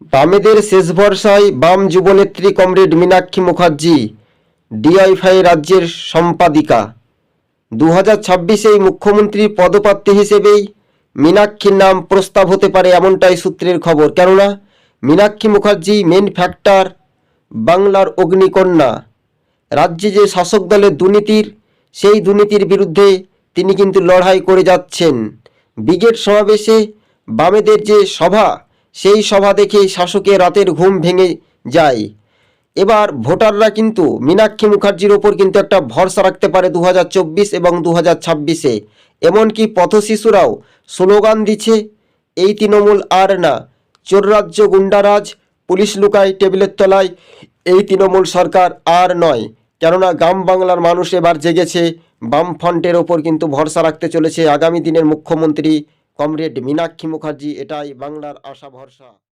বামেদের শেষ ভরসায় বাম যুবনেত্রী কমরেড মীনাক্ষী মুখার্জি, ডিআইফাই রাজ্যের সম্পাদিকা। দু হাজার ছাব্বিশেই মুখ্যমন্ত্রীর পদপ্রার্থী হিসেবেই মীনাক্ষীর নাম প্রস্তাব হতে পারে এমনটাই সূত্রের খবর। কেননা, মীনাক্ষী মুখার্জি মেন ফ্যাক্টর, বাংলার অগ্নিকন্যা। রাজ্যে যে শাসক দলের দুর্নীতির, সেই দুর্নীতির বিরুদ্ধে তিনি কিন্তু লড়াই করে যাচ্ছেন। ব্রিগেড সমাবেশে বামেদের যে সভা সেই সভা দেখে শাসকের রাতের ঘুম ভেঙে যায়। এবার ভোটাররা কিন্তু মীনাক্ষী মুখার্জির ওপর কিন্তু একটা ভরসা রাখতে পারে দু হাজার চব্বিশ এবং দু হাজার ছাব্বিশে। এমনকি পথশিশুরাও স্লোগান দিচ্ছে, এই তৃণমূল আর না। চোররাজ্য গুন্ডারাজ, পুলিশ লুকায় টেবিলের তলায়। এই তৃণমূল সরকার আর নয়। কেননা গ্রাম বাংলার মানুষ এবার জেগেছে, বামফ্রন্টের ওপর কিন্তু ভরসা রাখতে চলেছে আগামী দিনের মুখ্যমন্ত্রী কমরেড মীনাক্ষী মুখার্জি এটাই বাংলার আশা ভরসা।